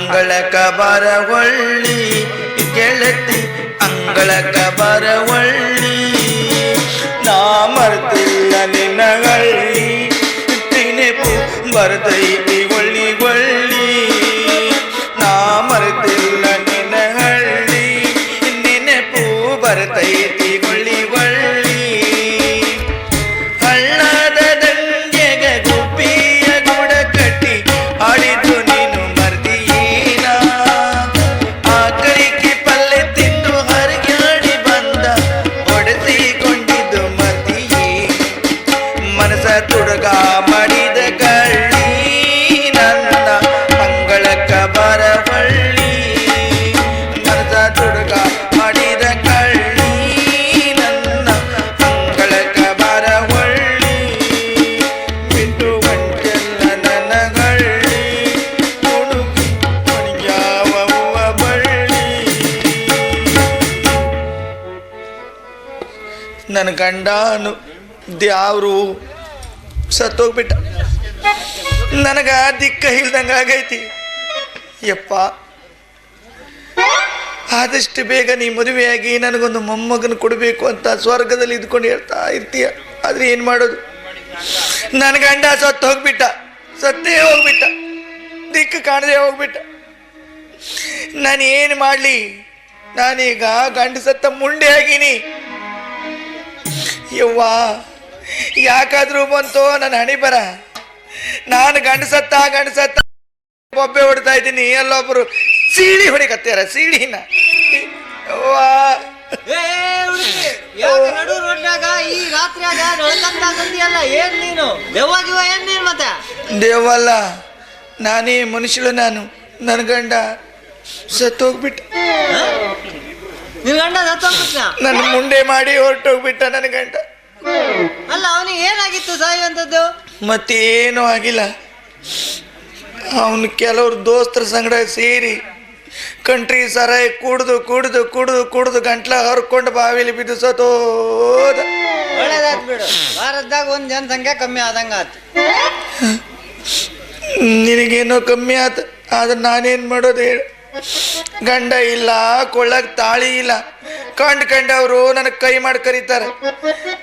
ಅಂಗಳಕ ಬರವಳ್ಳಿ ಗೆಳತಿ ಅಂಗಳಕ ಬರವಳ್ಳಿ ನಾ ಮರ್ತಿಲ್ಲ ನಿನ್ನ ಹಳ್ಳಿ ನೆನಪು ಬರ್ತೈತಿ ಒಳ್ಳಿ ಒಳ್ಳಿ ನನ್ನ ಗಂಡನು ದ್ಯಾವ್ರು ಸತ್ತೋಗ್ಬಿಟ್ಟ. ನನಗ ದಿಕ್ಕ ಇಲ್ದಂಗ ಆಗೈತಿ. ಯಪ್ಪ. ಆದಷ್ಟು ಬೇಗ ನೀ ಮದುವೆಯಾಗಿ ನನಗೊಂದು ಮೊಮ್ಮಗನ ಕೊಡಬೇಕು ಅಂತ ಸ್ವರ್ಗದಲ್ಲಿ ಇದ್ಕೊಂಡು ಹೇಳ್ತಾ ಇರ್ತೀಯ. ಆದ್ರೆ ಏನು ಮಾಡೋದು? ನನ್ನ ಗಂಡ ಸತ್ತು ಹೋಗ್ಬಿಟ್ಟ ಸತ್ತೇ ಹೋಗ್ಬಿಟ್ಟ. ದಿಕ್ಕು ಕಾಣದೆ ಹೋಗ್ಬಿಟ್ಟ. ನಾನು ಏನು ಮಾಡಲಿ? ನಾನೀಗ ಗಂಡ ಸತ್ತ ಮುಂಡೆ ಆಗೀನಿ ಯವ್ವ ಯಾಕಾದ್ರೂ ಬಂತು ನನ್ನ ಹಣಿ ಬರ. ನಾನು ಗಂಡಸತ್ತ ಗಂಡಸತ್ತ ಗಂಡ ಸತ್ತ ಬೊಬ್ಬೆ ಹೊಡಿತಾ ಇದ್ದೀನಿ ಎಲ್ಲೊಬ್ರು ಸೀಳಿ ಹೊಡಿಕತ್ಯಾರ ಸೀಳಿನ. ಯವ್ವ. ನಡು ರೋಡ್ನಾಗ ಈ ರಾತ್ರಿಯಾಗ ನಡ್ಕಂತ ಬಂದಿಯಲ್ಲ ಏನ್ ನೀನು? ದೆವ್ವ ಗಿವ ಏನ್ ನೀನ್ ಮತ್ತೆ? ದೇವಲ್ಲ ನಾನೇ ಮನುಷ್ಯಳು ನಾನು. ನನ್ನ ಗಂಡ ಸತ್ತೋಗ್ಬಿಟ್ಟ? ನಿನ್ ಗಂಡ ಸತ್ತೋಗ್ಬಿಟ್ನ ನನ್ನ ಮುಂಡೆ ಮಾಡಿ ಹೊರಟೋಗ್ಬಿಟ್ಟ ನನ್ನ ಗಂಡ. ಅಲ್ಲ ಅವನಿಗೆ ಏನಾಗಿತ್ತು ಸಾಯುವಂಥದ್ದು ಮತ್ತೇನೂ ಆಗಿಲ್ಲ. ಅವನು ಕೆಲವ್ರು ದೋಸ್ತರ ಸಂಗಡ ಸೇರಿ ಕಂಟ್ರಿ ಸರಾಯಿ ಕುಡ್ದು ಕುಡ್ದು ಕುಡ್ದು ಕುಡ್ದು ಗಂಟ್ಲ ಹರ್ಕೊಂಡು ಬಾವಿಲಿ ಬಿದ್ದು ಸತೋದ. ಒಳ್ಳೇದಾಯ್ತು ಬಿಡು. ಭಾರತದಾಗ ಜನ ಜನಸಂಖ್ಯೆ ಕಮ್ಮಿ ಆದಂಗ ಆತು. ನಿನಗೇನೋ ಕಮ್ಮಿ ಆತ ಆದ್ರೆ ನಾನೇನು ಮಾಡೋದು ಹೇಳು. ಗಂಡ ಇಲ್ಲ, ಕೊಳ್ಳಕ್ ತಾಳಿ ಇಲ್ಲ. ಕಂಡ್ ಕಂಡವರು ನನಗೆ ಕೈ ಮಾಡಿ ಕರೀತಾರೆ.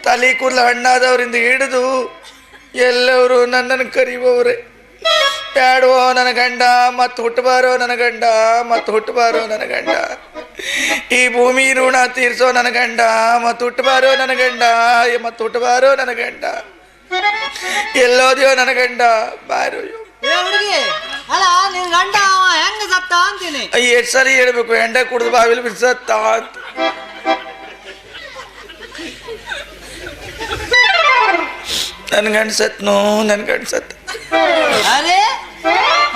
ತಲೆ ಕೂದಲು ಹಣ್ಣಾದವರಿಂದ ಹಿಡಿದು ಎಲ್ಲವರು ನನ್ನನ್ನು ಕರಿಬವ್ರೆ ಬ್ಯಾಡವೋ ನನ್ನ ಗಂಡ ಮತ್ತು ಹುಟ್ಟಬಾರೋ ನನ್ನ ಗಂಡ ಮತ್ತು ಹುಟ್ಟಬಾರೋ ನನ್ನ ಗಂಡ. ಈ ಭೂಮಿ ಋಣ ತೀರಿಸೋ ನನ್ನ ಗಂಡ ಮತ್ತು ಹುಟ್ಟಬಾರೋ ನನ್ನ ಗಂಡ ಮತ್ತು ಹುಟ್ಟಬಾರೋ ನನ್ನ ಗಂಡ. ಎಲ್ಲೋದ್ಯೋ ನನ್ನ ಗಂಡ, ಬಾರೋ. ಅಲ್ಲ ನಿನ್ ಗಂಡ ಹೆಂಗ ಸತ್ತ ಅಂತೀನಿ? ಎಷ್ಟು ಸರಿ ಹೇಳ್ಬೇಕು ಹೆಂಡ ಕುಡ್ದು ಬಾವಿಲಿ ಬಿಡ್ಸತ್ತ? ನನ್ ನನ್ನ ನನ್ ಗಂಡ್ಸತ್ ಅರೆ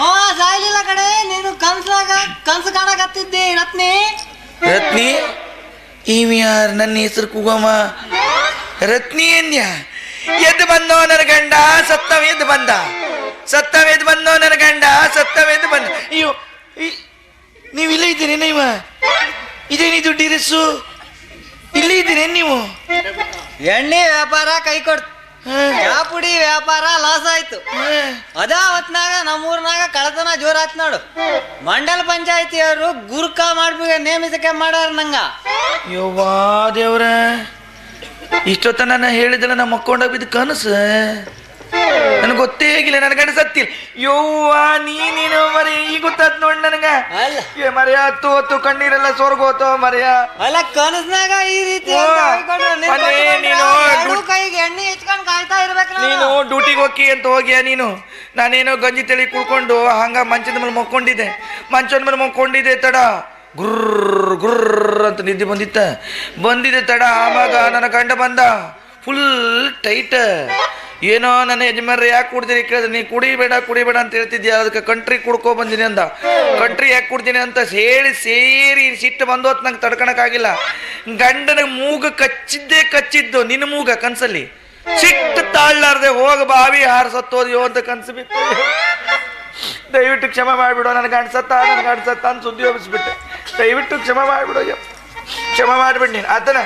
ಅವ ಸಾಯ್ಲಿಲ್ಲ ಕಡೆ ನೀನು ಕನ್ಸಾಗ ಕನ್ಸು ಕಾಣಕತ್ತಿದ್ದಿ ರತ್ನಿ? ರತ್ನಿ? ಇವ ಯಾರ್? ನನ್ನ ಹೆಸರು ಕೂಗಮ್ಮ ರತ್ನಿ ಏನ್ಯ ಎದ್ದು ಬಂದೋ ನನ್ನ ಗಂಡ ಸತ್ತವ ಎದ್ದು ಬಂದ. ಸತ್ತವ ಎದ್ದು ಬಂದೋ ನನ್ನ ಗಂಡ ಸತ್ತವ ಎದ್ದು ಬಂದ. ಅಯ್ಯೋ ನೀವು ಇಲ್ಲೇ ಇದ್ದೀರಿ ಇದೇನಿ ಇದೇನಿದು ಡಿರೆಸ್ಸು ಇಲ್ಲಿ ಇದ್ದೀರಿ ನೀವು? ಎಣ್ಣೆ ವ್ಯಾಪಾರ ಕೈ ಕೊಡ್ತು. ಚಾಪುಡಿ ವ್ಯಾಪಾರ ಲಾಸ್ ಆಯ್ತು. ಅದ ಹೊತ್ನಾಗ ನಮ್ಮೂರ್ನಾಗ ಕಳತನ ಜೋರ್ ಆಯ್ತು ನೋಡು. ಮಂಡಲ್ ಪಂಚಾಯತಿಯವರು ಗುರ್ಕ ಮಾಡ್ಬೇಕು ನೇಮಿಸಕ್ಕೆ ಮಾಡ್ಯಾರ ನಂಗ. ಯೋವಾ ದೇವ್ರ ಇಷ್ಟೊತ್ತ ನಾನು ಹೇಳಿದ್ರೆ ನಮ್ಮ ಮಕ್ಕೊಂಡ ಬಿದ್ದು ಕನಸು. ನನಗೆ ಗೊತ್ತೇ ಆಗಿಲ್ಲ ನನ್ನ ಗಂಡ ಸತ್ತಿಲ್ಲ ಯವ್ವ ನೀ ನೀನು ಮರಿ ಈಗ ಗೊತ್ತಾದ್ ನೋಡ್ ನನಗ. ಏ ಮರ್ಯ ಹತ್ತು ಹೊತ್ತು ಕಣ್ಣೀರೆಲ್ಲ ಸೋರ್ಗೋತೋ ಮರ್ಯ ಅಲ್ಲ ಕನಸ್ನಾಗ ಈ ರೀತಿ ಓ, ನಿನ್ ಅಲ್ಲೇ ನೀನು ಎರಡೂ ದುಡ್- ಕೈಗೆ ಎಣ್ಣೆ ಹಚ್ಕೊಂಡ್ ಕಾಯ್ತಾ ಇರ್ಬೇಕು ನೀನು? ಡ್ಯೂಟಿಗೆ ಹೋಗಿ ಅಂತ ಹೋಗ್ಯಾ ನೀನು? ನಾನೇನೋ ಗಂಜಿ ತಳಿ ಕುಳ್ಕೊಂಡು ಹಂಗ ಮಂಚದ ಮೇಲೆ ಮಕ್ಕೊಂಡಿದ್ದೆ. ಮಂಚದ ಮೇಲೆ ಮಕ್ಕೊಂಡಿದ್ದೆ ತಡ. ಗುರ್ರ್ ಗುರ್ರ್ ಅಂತ ನಿದ್ದೆ ಬಂದಿತ್ತ. ಬಂದಿದೆ ತಡ ಆವಾಗ ನನ್ನ ಗಂಡ ಬಂದ. ಫುಲ್ ಟೈಟ್ ಏನೋ ನನ್ನ ಯಜಮಾನ್ರೆ, ಯಾಕೆ ಕುಡ್ದಿರಿ ಕೇಳಿದ್ರೆ, ನೀ ಕುಡಿಬೇಡ ಕುಡಿಬೇಡ ಅಂತ ಹೇಳ್ತಿದ್ಯಾ? ಅದಕ್ಕೆ ಕಂಟ್ರಿ ಕುಡ್ಕೊ ಬಂದಿನಿ ಅಂದ. ಕಂಟ್ರಿ ಯಾಕೆ ಕುಡ್ತೀನಿ ಅಂತ ಹೇಳಿ ಸೇರಿ ಸಿಟ್ಟು ಬಂದು ಹೊತ್ತು ನಂಗೆ ತಡ್ಕೊಳಕ್ಕಾಗಿಲ್ಲ ಗಂಡನ ಮೂಗ ಕಚ್ಚಿದ್ದೇ ಕಚ್ಚಿದ್ದು ನಿನ್ನ ಮೂಗ ಕನ್ಸಲ್ಲಿ. ಸಿಟ್ಟು ತಾಳ್ಲಾರ್ದೆ ಹೋಗ ಬಾವಿ ಹಾರ ಸತ್ತೋದ್ಯೋ ಅಂತ ಕನ್ಸು ಬಿತ್ತು. ದಯವಿಟ್ಟು ಕ್ಷಮೆ ಮಾಡಿಬಿಡೋ ನನಗೆ ಅನ್ಸತ್ತ ನನಗೆ ಅನ್ಸತ್ತ ಅಂತ ಸುದ್ದಿ ಒಪ್ಪಿಸ್ಬಿಟ್ಟೆ. ದಯವಿಟ್ಟು ಕ್ಷಮ ಮಾಡಿಬಿಡೋ ಕ್ಷಮ ಮಾಡಿಬಿಡಿ ನೀನು. ಆತನ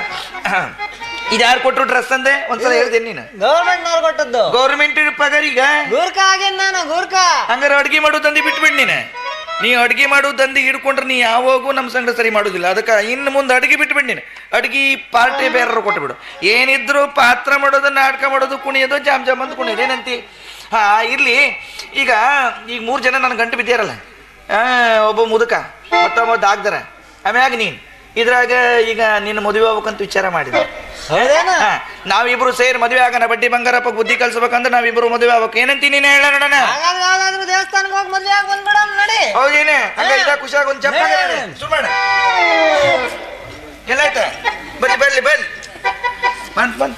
ಇದು ಯಾರು ಕೊಟ್ಟರು ಡ್ರೆಸ್ ಅಂದೆ? ಒಂದ್ಸಲ ಹೇಳ್ದೆ ನೀನು. ಗೌರ್ಮೆಂಟ್ ನವ್ರು ಕೊಟ್ಟದ್ದು. ಗೌರ್ಮೆಂಟ್ ಪಗಾರ ಈಗ? ಗೂರ್ಖಾ ಆಗೇನ್ ನಾನು ಗೂರ್ಖಾ. ಹಂಗಾರೆ ಅಡ್ಗೆ ಮಾಡು ತಂದಿ ಬಿಟ್ಬಿಡ್ ನೀನೆ. ನೀ ಅಡ್ಗೆ ಮಾಡೋ ತಂದಿ ಹಿಡ್ಕೊಂಡ್ರೆ ನೀ ಯಾವಾಗೂ ನಮ್ಮ ಸಂಗಡ ಸರಿ ಮಾಡೋದಿಲ್ಲ. ಅದಕ್ಕೆ ಇನ್ನು ಮುಂದೆ ಅಡ್ಗೆ ಬಿಟ್ಬಿಡ್ ನೀನು. ಅಡ್ಗೆ ಪಾರ್ಟಿ ಬೇರೆ ಕೊಟ್ಟುಬಿಡು ಏನಿದ್ರು ಪಾತ್ರ ಮಾಡೋದು ನಾಟಕ ಮಾಡೋದು ಕುಣಿಯೋದು ಜಾಮ್ ಜಾಮ್ ಅಂತ ಕುಣಿಯೋದು. ಏನಂತಿ? ಹಾ ಇರ್ಲಿ. ಈಗ ಈಗ ಮೂರು ಜನ ನನ್ನ ಗಂಟು ಬಿದ್ದಿರಲ್ಲ ಆ, ಒಬ್ಬ ಮುದುಕ ಮತ್ತೊಬ್ಬ ದಾಗ್ದರ. ಆಮ್ಯಾಗ ನೀನು. ಇದ್ರಾಗ ಈಗ ನಿನ್ನ ಮದುವೆ ಆಗ್ಬೇಕಂತ ವಿಚಾರ ಮಾಡಿದೆ. ನಾವಿಬ್ರು ಸೇರಿ ಮದುವೆ ಆಗೋಣ ಬಡ್ಡಿ ಬಂಗಾರಪ್ಪ ಬುದ್ಧಿ ಕಲ್ಸ್ಬೇಕಂದ್ರೆ ನಾವಿಬ್ರು ಮದುವೆ ಆಗ್ಬೇಕು. ಏನಂತೀನಿ ನೀನು ಹೇಳ ನೋಡೋಣ? ದೇವಸ್ಥಾನಕ್ಕೆ ಹೋಗಿ ಮದುವೆ ಆಗಿ ಬಂದ್ಬಿಡಮ್ ನಡಿ. ಹೌದೇನೆ? ಹಂಗ ಇದ್ದ ಖುಷಿಯಾಗಿ ಒಂದು ಚಪ್ಪ ಹೇಳು. ಸುಮ್ಮನೆ ಎಲ್ಲಾಯ್ತ? ಬರ್ರಿ ಬರ್ಲಿ ಬರ್ಲಿ. ಬಂದ್ ಬಂದ್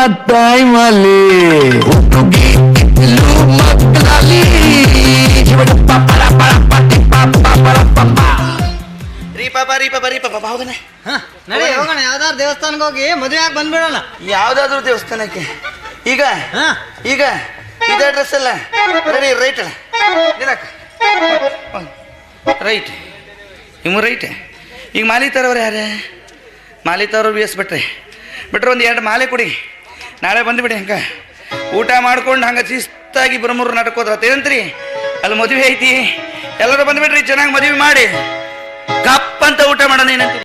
ಪಪ್ಪ ರೀ ಪಾಪ ರೀ ಪಾಪ ರೀ ಪಾಪ ಹೌದನೆ ಹ, ನಡಿ ಹೋಗೋಣ ಯಾವ್ದಾದ್ರು ದೇವಸ್ಥಾನಕ್ಕೆ ಹೋಗಿ ಮದುವೆ ಆಗಿ ಬಂದ್ಬಿಡೋಣ ಯಾವ್ದಾದ್ರು ದೇವಸ್ಥಾನಕ್ಕೆ ಈಗ ಈಗ ಇದೇ ಅಡ್ರೆಸ್ ಅಲ್ಲ ರೆಡಿ ರೈಟ್ ಅಲ್ಲ ರೈಟ್ ನಿಮ್ಮ ರೈಟ್ ಈಗ ಮಾಲಿ ತರವ್ರು ಯಾರೇ ಮಾಲಿ ತರೋರು ಬಿ ಎಸ್ ಬಿಟ್ರಿ ಬಿಟ್ರೆ ಒಂದು ಎರಡು ಮಾಲೆ ಕೊಡಿ ನಾಳೆ ಬಂದುಬಿಡಿ ಹಂಗೆ. ಊಟ ಮಾಡ್ಕೊಂಡು ಹಂಗೆ ಶಿಸ್ತಾಗಿ ಬ್ರಹ್ಮರು ನಾಟಕ ಹೋದ್ರ ಏನಂತ್ರಿ? ಅಲ್ಲಿ ಮದುವೆ ಐತಿ. ಎಲ್ಲರೂ ಬಂದುಬಿಡ್ರಿ ಚೆನ್ನಾಗಿ ಮದುವೆ ಮಾಡಿ. ಕಪ್ಪಂತ ಊಟ ಮಾಡೋಣ ಏನಂತೀರಿ?